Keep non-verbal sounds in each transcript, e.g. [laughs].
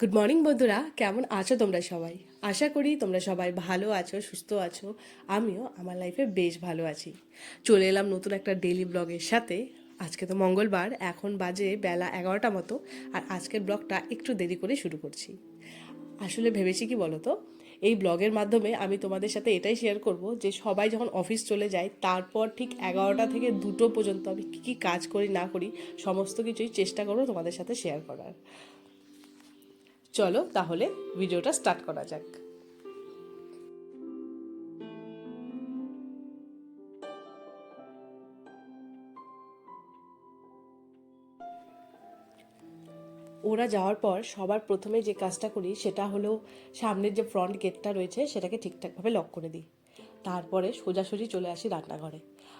Good morning বন্ধুরা। কেমন আছো তোমরা সবাই? আশা করি তোমরা সবাই ভালো আছো, সুস্থ আছো। আমিও আমার লাইফে বেশ ভালো আছি। চলে এলাম নতুন একটা ডেলি ব্লগের সাথে। আজকে তো মঙ্গলবার, এখন বাজে বেলা এগারোটা মতো, আর আজকের ব্লগটা একটু দেরি করে শুরু করছি। আসলে ভেবেছি কি বলো তো এই ব্লগের মাধ্যমে আমি তোমাদের সাথে এটাই শেয়ার করব যে সবাই যখন অফিস চলে যায়, তারপর ঠিক এগারোটা থেকে দুটো পর্যন্ত আমি কী কী কাজ করি, না করি, সমস্ত কিছুই চেষ্টা করব তোমাদের সাথে শেয়ার করার। চলো তাহলে ভিডিওটা স্টার্ট করা যাক। ওরা যাওয়ার পর সবার প্রথমে যে কাজটা করি সেটা হলো সামনের যে ফ্রন্ট গেটটা রয়েছে সেটাকে ঠিকঠাকভাবে লক করে দিই। তারপরে সোজাসুজি চলে আসি রান্নাঘরে।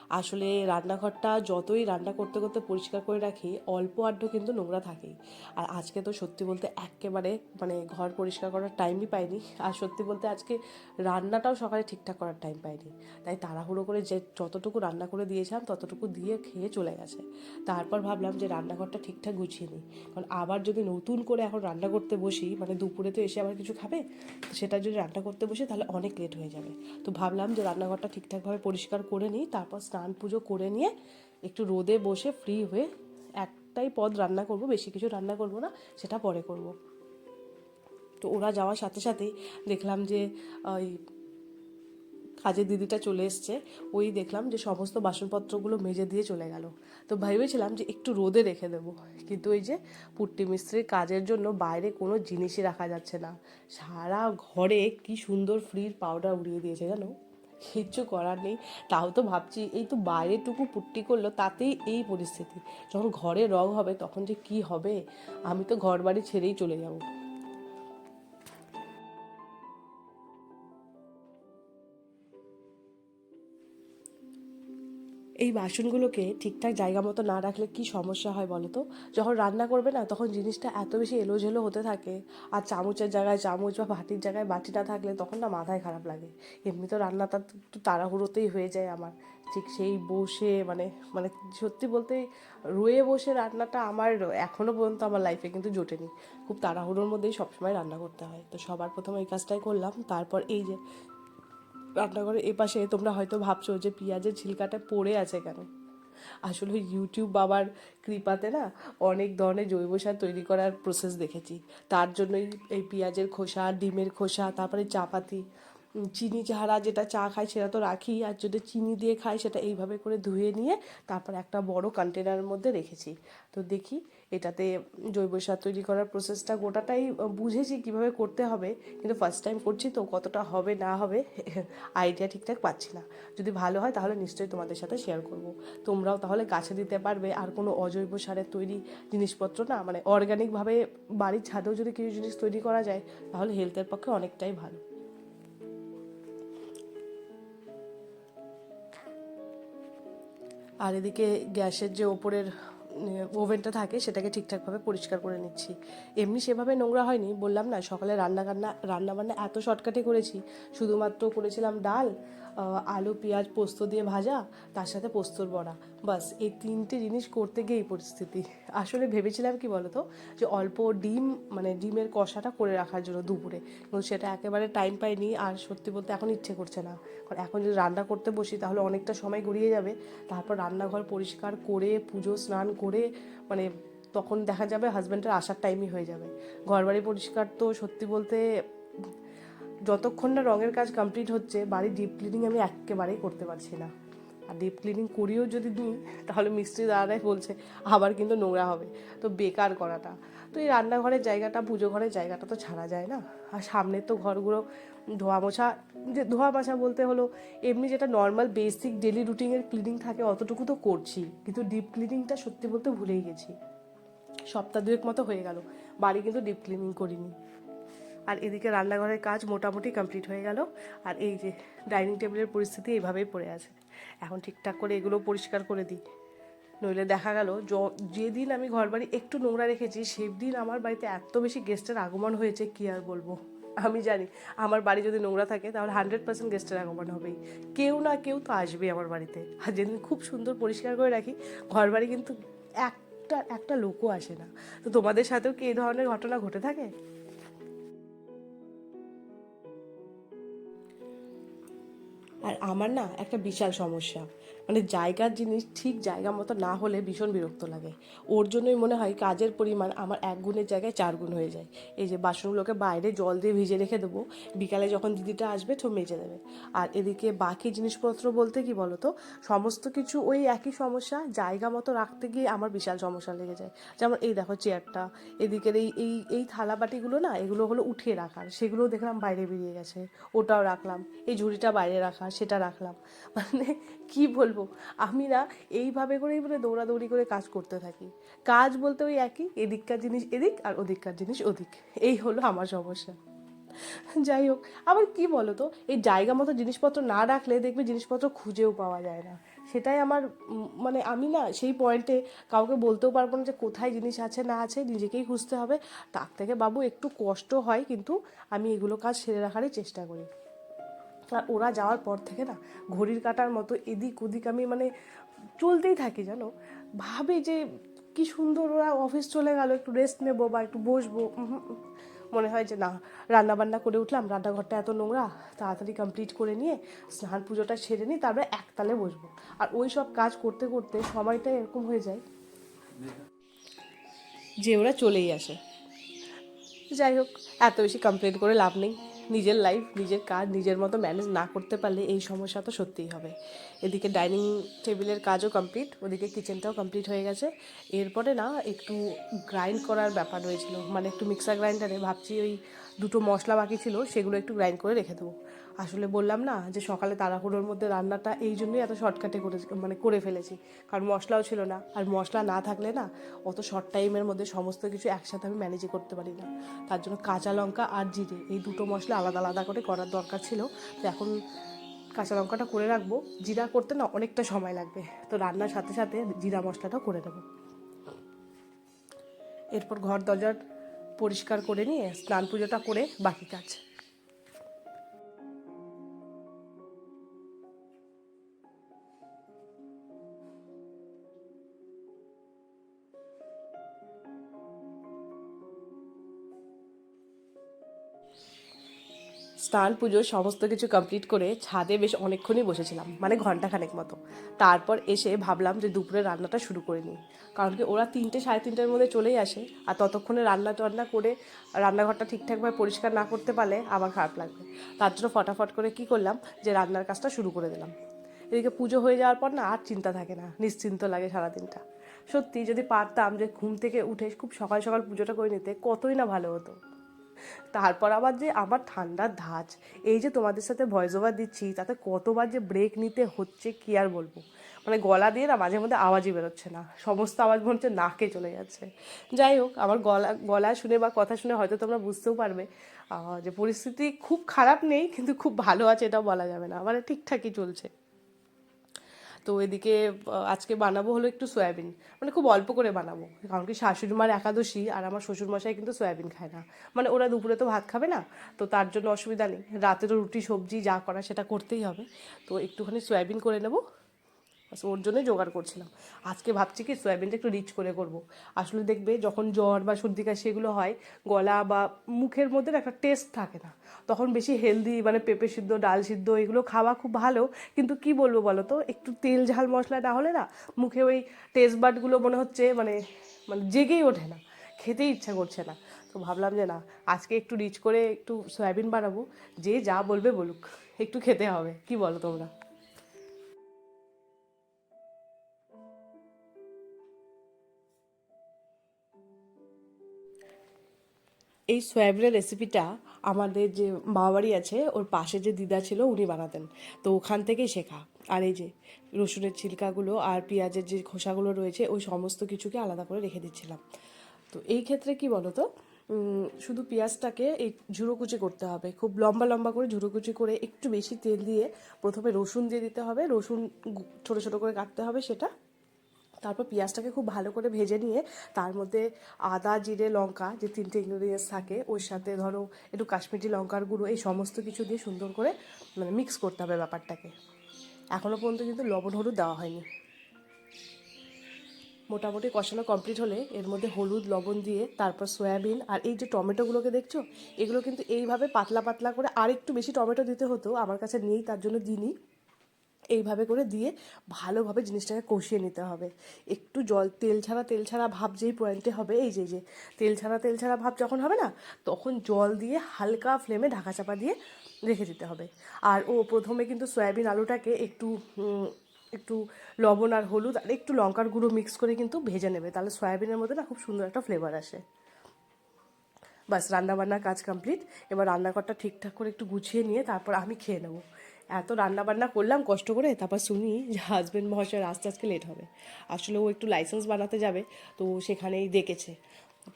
আসলে রান্নাঘরটা যতই রান্না করতে করতে পরিষ্কার করে রাখি, অল্প আড্ড কিন্তু নোংরা থাকেই। আর আজকে তো সত্যি বলতে একেবারে মানে ঘর পরিষ্কার করার টাইমই পাইনি। আর সত্যি বলতে আজকে রান্নাটাও সকালে ঠিকঠাক করার টাইম পাইনি। তাই তাড়াহুড়ো করে যে যতটুকু রান্না করে দিয়েছিলাম, ততটুকু দিয়ে খেয়ে চলে গেছে। তারপর ভাবলাম যে রান্নাঘরটা ঠিকঠাক গুছিয়ে নিই। কারণ আবার যদি নতুন করে এখন রান্না করতে বসি মানে দুপুরে তো এসে আবার কিছু খাবে সেটা যদি রান্না করতে বসি, তাহলে অনেক লেট হয়ে যাবে। তো ভাবলাম যে রান্নাঘরটা ঠিকঠাকভাবে পরিষ্কার করে নিই, তারপর স্নান পুজো করে নিয়ে একটু রোদে বসে ফ্রি হয়ে একটাই পদ রান্না করব, বেশি কিছু রান্না করব না, সেটা পরে করব। তো ওরা যাওয়ার সাথে সাথেই দেখলাম যে ওই কাজের দিদিটা চলে এসছে, ওই দেখলাম যে সমস্ত বাসনপত্রগুলো মেজে দিয়ে চলে গেল। তো ভেবেছিলাম যে একটু রোদে রেখে দেবো, কিন্তু ওই যে পুট্টি মিস্ত্রির কাজের জন্য বাইরে কোনো জিনিসই রাখা যাচ্ছে না। সারা ঘরে কি সুন্দর ফ্রির পাউডার উড়িয়ে দিয়েছে জানো? কিচ্ছু করার নেই। তাও তো ভাবছি, এই তো বাইরেটুকু পুট্টি করল, তাতেই এই পরিস্থিতি। যখন ঘরে রং হবে, তখন যে কি হবে? আমি তো ঘর বাড়ি ছেড়েই চলে যাব। এই বাসনগুলোকে ঠিকঠাক জায়গা মতো না রাখলে কি সমস্যা হয় বলো তো? যখন রান্না করবে না, তখন জিনিসটা এত বেশি এলোঝেলো হতে থাকে। আর চামচের জায়গায় চামচ বা বাটির জায়গায় বাটি না থাকলে তখন না মাথায় খারাপ লাগে। এমনি তো রান্নাটা একটু তাড়াহুড়োতেই হয়ে যায় আমার। ঠিক সেই বসে মানে মানে সত্যি বলতে রয়ে বসে রান্নাটা আমার এখনও পর্যন্ত আমার লাইফে কিন্তু জোটেনি। খুব তাড়াহুড়োর মধ্যেই সবসময় রান্না করতে হয়। তো সবার প্রথমে এই কাজটাই করলাম। তারপর এই যে রান্নাঘরের এপাশে তোমরা হয়তো ভাবছ যে পেঁয়াজের ছিলকাটা পড়ে আছে কেন? আসলে ইউটিউব বাবার কৃপাতে না অনেক ধরনের জৈব সার তৈরি করার প্রসেস দেখেছি। তার জন্যই এই পেঁয়াজের খোসা, ডিমের খোসা, তারপরে চাপাতি চিনি ছাড়া যেটা চা খায় সেটা তো রাখি, আর যদি চিনি দিয়ে খাই সেটা এইভাবে করে ধুয়ে নিয়ে তারপর একটা বড় কন্টেনারের মধ্যে রেখেছি। তো দেখি এটাতে জৈব সার তৈরি করার প্রসেসটা গোটাটাই বুঝেছি কীভাবে করতে হবে। কিন্তু ফার্স্ট টাইম করছি তো কতটা হবে, না হবে [laughs] আইডিয়া ঠিকঠাক পাচ্ছি না। যদি ভালো হয় তাহলে নিশ্চয়ই তোমাদের সাথে শেয়ার করব। তোমরাও তাহলে গাছে দিতে পারবে। আর কোনো অজৈব সারের তৈরি জিনিসপত্র না মানে অর্গানিকভাবে বাড়ির ছাদেও যদি কিছু জিনিস তৈরি করা যায়, তাহলে হেলথের পক্ষে অনেকটাই ভালো। আর এদিকে গ্যাসের যে ওপরের ওভেনটা থাকে, সেটাকে ঠিকঠাকভাবে পরিষ্কার করে নিচ্ছি। এমনি সেভাবে নোংরা হয়নি, বললাম না, সকালে রান্না কান্না, রান্না বান্না এত শর্টকাটে করেছি, শুধুমাত্র করেছিলাম ডাল আলু, পেঁয়াজ পোস্ত দিয়ে ভাজা, তার সাথে পোস্তর বড়া। বাস, এই তিনটে জিনিস করতে গিয়ে এই পরিস্থিতি। আসলে ভেবেছিলাম কি বলতো, যে অল্প ডিম মানে ডিমের কষাটা করে রাখার জন্য দুপুরে। কিন্তু সেটা একেবারে টাইম পাইনি, আর সত্যি বলতে এখন ইচ্ছে করছে না। কারণ এখন যদি রান্না করতে বসি, তাহলে অনেকটা সময় গড়িয়ে যাবে। তারপর রান্নাঘর পরিষ্কার করে, পুজো, স্নান করে মানে তখন দেখা যাবে হাজব্যান্ডের আসার টাইমই হয়ে যাবে। ঘরবাড়ি পরিষ্কার তো সত্যি বলতে যতক্ষণ না রঙের কাজ কমপ্লিট হচ্ছে, বাড়ির ডিপ ক্লিনিং আমি একেবারেই করতে পারছি না। আর ডিপ ক্লিনিং করিও যদি নিই তাহলে মিস্ত্রি দাদারাই বলছে, আবার কিন্তু নোংরা হবে। তো বেকার করাটা। তো এই রান্নাঘরের জায়গাটা, পুজো ঘরের জায়গাটা তো ছাড়া যায় না। আর সামনের তো ঘরগুলো ধোয়া মোছা, যে ধোয়া মোছা বলতে হলো, এমনি যেটা নর্মাল বেসিক ডেলি রুটিনের ক্লিনিং থাকে, অতটুকু তো করছি। কিন্তু ডিপ ক্লিনিংটা সত্যি বলতে ভুলেই গেছি। সপ্তাহ দুয়েক মতো হয়ে গেল, বাড়ি কিন্তু ডিপ ক্লিনিং করিনি। আর এদিকে রান্নাঘরের কাজ মোটামুটি কমপ্লিট হয়ে গেল। আর এই যে ডাইনিং টেবিলের পরিস্থিতি এইভাবেই পড়ে আছে। এখন ঠিকঠাক করে এগুলো পরিষ্কার করে দিই। নইলে দেখা গেল যেদিন আমি ঘরবাড়ি একটু নোংরা রেখেছি, সেদিন আমার বাড়িতে এত বেশি গেস্টের আগমন হয়েছে, কি আর বলব? আমি জানি, আমার বাড়ি যদি নোংরা থাকে, তাহলে হান্ড্রেড পার্সেন্ট গেস্টের আগমন হবেই। কেউ না কেউ তো আসবেই আমার বাড়িতে। আর যেদিন খুব সুন্দর পরিষ্কার করে রাখি, ঘরবাড়ি কিন্তু একটা একটা লোকও আসে না। তো তোমাদের সাথেও কি এই ধরনের ঘটনা ঘটে থাকে? আর আমার না একটা বিশাল সমস্যা। মানে জায়গার জিনিস ঠিক জায়গা মতো না হলে ভীষণ বিরক্ত লাগে। ওর জন্যই মনে হয় কাজের পরিমাণ আমার এক গুণের জায়গায় চার গুণ হয়ে যায়। এই যে বাসনগুলোকে বাইরে জল দিয়ে ভিজে রেখে দেবো, বিকালে যখন দিদিটা আসবে তো মেজে দেবে। আর এদিকে বাকি জিনিসপত্র বলতে কি বলো তো সমস্ত কিছু ওই একই সমস্যা, জায়গা মতো রাখতে গিয়ে আমার বিশাল সমস্যা লেগে যায়। যেমন এই দেখো চেয়ারটা, এদিকের এই এই এই থালা বাটিগুলো না, এগুলো হলো উঠিয়ে রাখার, সেগুলোও দেখলাম বাইরে বেরিয়ে গেছে। ওটাও রাখলাম, এই ঝুড়িটা বাইরে রাখা সেটা রাখলাম। মানে কি বলব? আমি না এইভাবে করেই মানে দৌড়াদৌড়ি করে কাজ করতে থাকি। কাজ বলতে ওই একই, এদিককার জিনিস এদিক আর ওদিককার জিনিস ওদিক। এই হলো আমার সমস্যা। যাই হোক, আবার কি বলো তো এই জায়গা মতো জিনিসপত্র না রাখলে দেখবে জিনিসপত্র খুঁজেও পাওয়া যায় না। সেটাই আমার মানে আমি না সেই পয়েন্টে কাউকে বলতেও পারব না যে কোথায় জিনিস আছে, না আছে, নিজেকেই খুঁজতে হবে। তার থেকে বাবু একটু কষ্ট হয়, কিন্তু আমি এগুলো কাজ সেরে রাখারই চেষ্টা করি। আর ওরা যাওয়ার পর থেকে না ঘড়ির কাটার মতো এদিক ওদিক আমি মানে চলতেই থাকি, জানো? ভাবি যে কি সুন্দর ওরা অফিস চলে গেল, একটু রেস্ট নেব বা একটু বসবো। মনে হয় যে না রান্না বান্না করে উঠলাম, রান্নাঘরটা এত নোংরা, তাড়াতাড়ি কমপ্লিট করে নিয়ে স্নান পুজোটা সেরে নিই তারপরে একতালে বসবো। আর ওই সব কাজ করতে করতে সময়টা এরকম হয়ে যায় যে ওরা চলেই আসে। যাই হোক, এত বেশি কমপ্লেন করে লাভ নেই। নিজের লাইফ নিজের কাজ, নিজের মতো ম্যানেজ না করতে পারলে এই সমস্যা তো সত্যিই হবে। এদিকে ডাইনিং টেবিলের কাজও কমপ্লিট ওদিকে কিচেনটাও কমপ্লিট হয়ে গেছে। এরপরে না, একটু গ্রাইন্ড করার ব্যাপার রয়েছিল। মানে একটু মিক্সার গ্রাইন্ডারে ভাবছি ওই দুটো মশলা বাকি ছিল, সেগুলো একটু গ্রাইন্ড করে রেখে দেবো। আসলে বললাম না যে সকালে তাড়াহুড়োর মধ্যে রান্নাটা এই জন্যই এত শর্টকাটে করে মানে করে ফেলেছি। কারণ মশলাও ছিল না। আর মশলা না থাকলে না অত শর্ট টাইমের মধ্যে সমস্ত কিছু একসাথে আমি ম্যানেজই করতে পারি না। তার জন্য কাঁচা লঙ্কা আর জিরে, এই দুটো মশলা আলাদা আলাদা করে করার দরকার ছিল। তো এখন কাঁচা লঙ্কাটা করে রাখব। জিরা করতে না অনেকটা সময় লাগবে। তো রান্নার সাথে সাথে জিরা মশলাটাও করে নেব। এরপর ঘর দরজা পরিষ্কার করে নিয়ে স্নান পুজোটা করে বাকি কাজ। স্নান, পুজো, সমস্ত কিছু কমপ্লিট করে ছাদে বেশ অনেকক্ষণই বসেছিলাম মানে ঘন্টাখানেক মতো। তারপর এসে ভাবলাম যে দুপুরে রান্নাটা শুরু করে নিই। কারণ কি ওরা তিনটে, সাড়ে তিনটের মধ্যে চলেই আসে, আর ততক্ষণে রান্না টান্না করে রান্নাঘরটা ঠিকঠাকভাবে পরিষ্কার না করতে পারলে আবার খারাপ লাগবে। তার জন্য ফটাফট করে কি করলাম যে রান্নার কাজটা শুরু করে দিলাম। এদিকে পুজো হয়ে যাওয়ার পর না আর চিন্তা থাকে না, নিশ্চিন্ত লাগে সারাদিনটা। সত্যি যদি পারতাম যে ঘুম থেকে উঠে খুব সকাল সকাল পুজোটা করে নিতে, কতই না ভালো হতো। তারপর আবার যে আমার ঠান্ডার ধাঁচ, এই যে তোমাদের সাথে ভয়েস ওভার দিচ্ছি, তাতে কতবার যে ব্রেক নিতে হচ্ছে কি আর বলব? মানে গলা দিয়ে না মাঝে মধ্যে আওয়াজই বেরোচ্ছে না, সমস্ত আওয়াজ মনে হচ্ছে নাকে চলে যাচ্ছে। যাই হোক, আমার গলা গলা শুনে বা কথা শুনে হয়তো তোমরা বুঝতেও পারবে যে পরিস্থিতি খুব খারাপ নেই, কিন্তু খুব ভালো আছে এটাও বলা যাবে না মানে ঠিকঠাকই চলছে। তো এদিকে আজকে বানাবো হলো একটু সয়াবিন। মানে খুব অল্প করে বানাবো। কারণ কি শাশুড়ি মার একাদশী আর আমার শ্বশুরমশাই কিন্তু সয়াবিন খায় না। মানে ওরা দুপুরে তো ভাত খাবে না, তো তার জন্য অসুবিধা নেই। রাতে তো রুটি, সবজি যা করা সেটা করতেই হবে। তো একটুখানি সয়াবিন করে নেব। ওর জন্যই জোগাড় করছিলাম। আজকে ভাবছি কি সয়াবিনটা একটু রিচ করে করব। আসলে দেখবে যখন জ্বর বা সর্দি কাশি এগুলো হয়, গলা বা মুখের মধ্যে একটা টেস্ট থাকে না। তখন বেশি হেলদি মানে পেঁপে সিদ্ধ, ডাল সিদ্ধ এগুলো খাওয়া খুব ভালো। কিন্তু কি বলব বলো তো একটু তেল ঝাল মশলা না হলে না মুখে ওই টেস্ট বাটগুলো মনে হচ্ছে মানে মানে জেগেই ওঠে না। খেতেই ইচ্ছা করছে না। তো ভাবলাম যে না, আজকে একটু রিচ করে একটু সয়াবিন বানাবো। যে যা বলবে বলুক, একটু খেতে হবে। কি বলো তোমরা? এই সয়াবিনের রেসিপিটা আমাদের যে মামাবাড়ি আছে, ওর পাশে যে দিদা ছিল, উনি বানাতেন। তো ওখান থেকেই শেখা। আর এই যে রসুনের ছিলকাগুলো আর পেঁয়াজের যে খোসাগুলো রয়েছে, ওই সমস্ত কিছুকে আলাদা করে রেখে দিচ্ছিলাম। তো এই ক্ষেত্রে কি বলো তো শুধু পেঁয়াজটাকে এই ঝুড়োকুচি করতে হবে। খুব লম্বা লম্বা করে ঝুড়োকুচি করে একটু বেশি তেল দিয়ে প্রথমে রসুন দিয়ে দিতে হবে। রসুন ছোট ছোট করে কাটতে হবে সেটা। তারপর পেঁয়াজটাকে খুব ভালো করে ভেজে নিয়ে তার মধ্যে আদা, জিরে, লঙ্কা যে তিনটে ইনগ্রিডিয়েন্টস থাকে, ওর সাথে ধরো একটু কাশ্মীরি লঙ্কার গুঁড়ো, এই সমস্ত কিছু দিয়ে সুন্দর করে মানে মিক্স করতে হবে ব্যাপারটাকে। এখনও পর্যন্ত কিন্তু লবণ হলুদ দেওয়া হয়নি। মোটামুটি কষানো কমপ্লিট হলে এর মধ্যে হলুদ, লবণ দিয়ে তারপর সয়াবিন আর এই যে টমেটোগুলোকে দেখছ, এগুলো কিন্তু এইভাবে পাতলা পাতলা করে আর একটু বেশি টমেটো দিতে হতো, আমার কাছে নেই, তার জন্য দিইনি। এইভাবে করে দিয়ে ভালোভাবে জিনিসটাকে কষিয়ে নিতে হবে। একটু জল, তেল ছাড়া তেল ছাড়া ভাব যেই পয়েন্টে হবে, এই যে যে, তেল ছাড়া তেল ছাড়া ভাব যখন হবে না, তখন জল দিয়ে হালকা ফ্লেমে ঢাকা চাপা দিয়ে রেখে দিতে হবে। আর ও প্রথমে কিন্তু সয়াবিন আলুটাকে একটু একটু লবণ আর হলুদ আর একটু লঙ্কার গুঁড়ো মিক্স করে কিন্তু ভেজে নেবে। তাহলে সয়াবিনের মধ্যে না খুব সুন্দর একটা ফ্লেভার আসে। বাস, রান্নাবান্নার কাজ কমপ্লিট এবার রান্নাঘরটা ঠিকঠাক করে একটু গুছিয়ে নিয়ে তারপর আমি খেয়ে নেব। এত রান্নাবান্না করলাম, কষ্ট করে, তারপর শুনি যে হাজব্যান্ড মহাশয়ের আস্তে আজকে লেট হবে। আসলে ও একটু লাইসেন্স বানাতে যাবে, তো সেখানেই ডেকেছে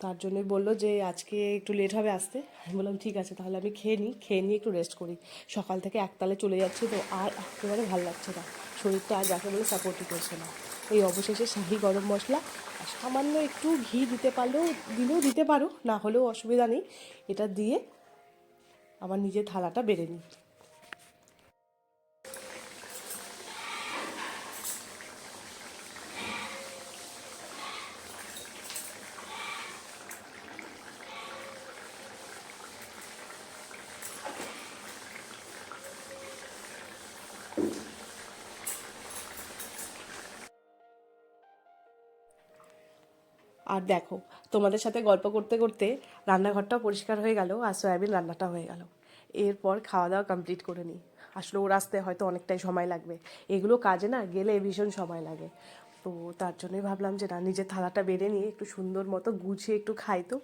তার জন্যই বলল যে, আজকে একটু লেট হবে আসতে। আমি বললাম, ঠিক আছে, তাহলে আমি খেয়ে নিই, খেয়ে নিয়ে একটু রেস্ট করি। সকাল থেকে একতালে চলে যাচ্ছি, তো আর একেবারে ভালো লাগছে না। শরীরটা আর যাকে বলে সাপোর্টই করছে না। এই অবশেষে শাহি গরম মশলা সামান্য একটু ঘি দিতে পারলেও, দিলেও দিতে পারো, না হলেও অসুবিধা নেই। এটা দিয়ে আমার নিজের থালাটা বেড়ে নিই। আর দেখো, তোমাদের সাথে গল্প করতে করতে রান্নাঘরটাও পরিষ্কার হয়ে গেল আর সয়াবিন রান্নাটা হয়ে গেল। এরপর খাওয়া দাওয়া কমপ্লিট করে নিই। আসলে ওর আসতে হয়তো অনেকটাই সময় লাগবে। এগুলো কাজে না গেলে ভীষণ সময় লাগে। তো তার জন্যই ভাবলাম যে না, নিজের থালাটা বেড়ে নিয়ে একটু সুন্দর মতো গুছিয়ে একটু খাই তো।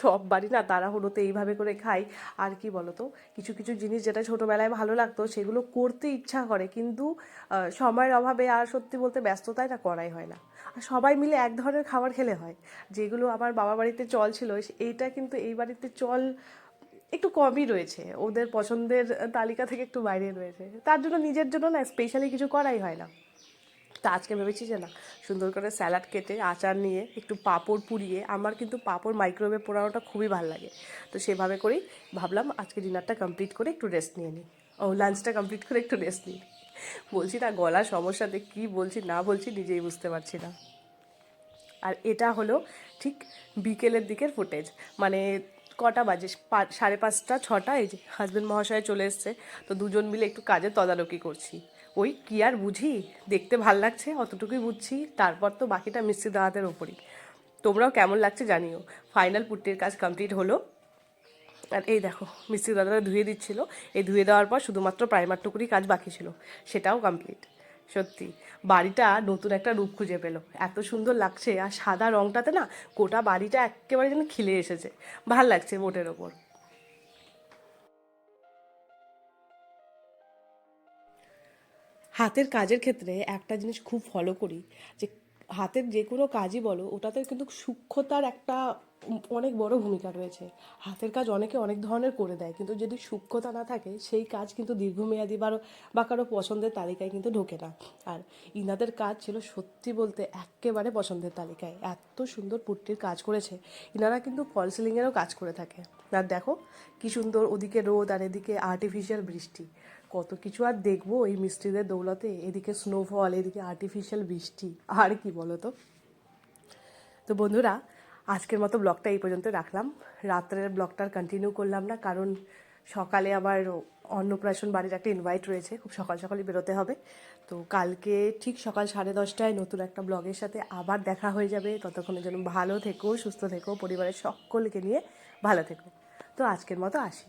সব বাড়ি না তাড়াহুড়োতে এইভাবে করে খাই। আর কি বলতো, কিছু কিছু জিনিস যেটা ছোটোবেলায় ভালো লাগতো সেগুলো করতে ইচ্ছা করে, কিন্তু সময়ের অভাবে আর সত্যি বলতে ব্যস্ততায় না করাই হয় না। সবাই মিলে এক ধরনের খাবার খেলে হয়। যেগুলো আমার বাবা বাড়িতে চল ছিল, এইটা কিন্তু এই বাড়িতে চল একটু কমই রয়েছে। ওদের পছন্দের তালিকা থেকে একটু বাইরে রয়েছে। তার জন্য নিজের জন্য না স্পেশালি কিছু করাই হয় না। তা আজকে ভেবেছি যে না, সুন্দর করে স্যালাড কেটে, আচার নিয়ে একটু পাঁপড় পুড়িয়ে, আমার কিন্তু পাঁপড় মাইক্রোওয়েভে পোড়ানোটা খুবই ভালো লাগে। তো সেভাবে করেই ভাবলাম আজকে ডিনারটা কমপ্লিট করে একটু রেস্ট নিয়ে নিই। ও লাঞ্চটা কমপ্লিট করে একটু রেস্ট নিই। বলছি না গলার সমস্যাতে কী বলছি, না বলছি, নিজেই বুঝতে পারছি না। আর এটা হলো ঠিক বিকেলের দিকের ফুটেজ। মানে কটা বাজে? সাড়ে পাঁচটা, ছটা? এই যে হাজব্যান্ড মহাশয় চলে এসছে, তো দুজন মিলে একটু কাজের তদারকি করছি। ওই কি আর বুঝি? দেখতে ভালো লাগছে, অতটুকুই বুঝছি, তারপর তো বাকিটা মিস্ত্রি দাদাদের ওপরই তোমরাও কেমন লাগছে জানিও। ফাইনাল পুট্টির কাজ কমপ্লিট হলো। আর এই দেখো, মিস্ত্রি দাদারা ধুয়ে দিচ্ছিল। এই ধুয়ে দেওয়ার পর শুধুমাত্র প্রাইমারটুকুরই কাজ বাকি ছিল। সেটাও কমপ্লিট সত্যি, বাড়িটা নতুন একটা রূপ খুঁজে পেল। এত সুন্দর লাগছে, আর সাদা রংটাতে না গোটা বাড়িটা একেবারে যেন খিলে এসেছে। ভালো লাগছে বোটের ওপর। হাতের কাজের ক্ষেত্রে একটা জিনিস খুব ফলো করি, যে হাতের যে কোনো কাজই বলো, ওটাতে কিন্তু সূক্ষ্মতার একটা অনেক বড় ভূমিকা রয়েছে। হাতের কাজ অনেকে অনেক ধরনের করে দেয়, কিন্তু যদি সূক্ষ্মতা না থাকে, সেই কাজ কিন্তু দীর্ঘমেয়াদী বা বা কারও পছন্দের তালিকায় কিন্তু ঢোকে না। আর ইনাদের কাজ ছিল সত্যি বলতে একেবারে পছন্দের তালিকায়। এত সুন্দর পুট্টির কাজ করেছে, ইনারা কিন্তু ফল সিলিংয়েরও কাজ করে থাকে। আর দেখো, কি সুন্দর ওদিকে রোদ আর এদিকে আর্টিফিশিয়াল বৃষ্টি। কত কিছু আর দেখব এই মিস্ত্রিদের দৌলতে? এদিকে স্নোফল এদিকে আর্টিফিশিয়াল বৃষ্টি। আর কি বলো তো তো বন্ধুরা, আজকের মতো ব্লগটা এই পর্যন্ত রাখলাম। রাত্রের ব্লগটা কন্টিনিউ করলাম না, কারণ সকালে আবার অন্নপ্রাশন বাড়ির একটা ইনভাইট রয়েছে। খুব সকাল সকালই বেরোতে হবে। তো কালকে ঠিক সকাল সাড়ে দশটায় নতুন একটা ব্লগের সাথে আবার দেখা হয়ে যাবে। ততক্ষণের জন্য ভালো থেকো, সুস্থ থেকো, পরিবারের সকলকে নিয়ে ভালো থেকো। তো আজকের মতো আসি।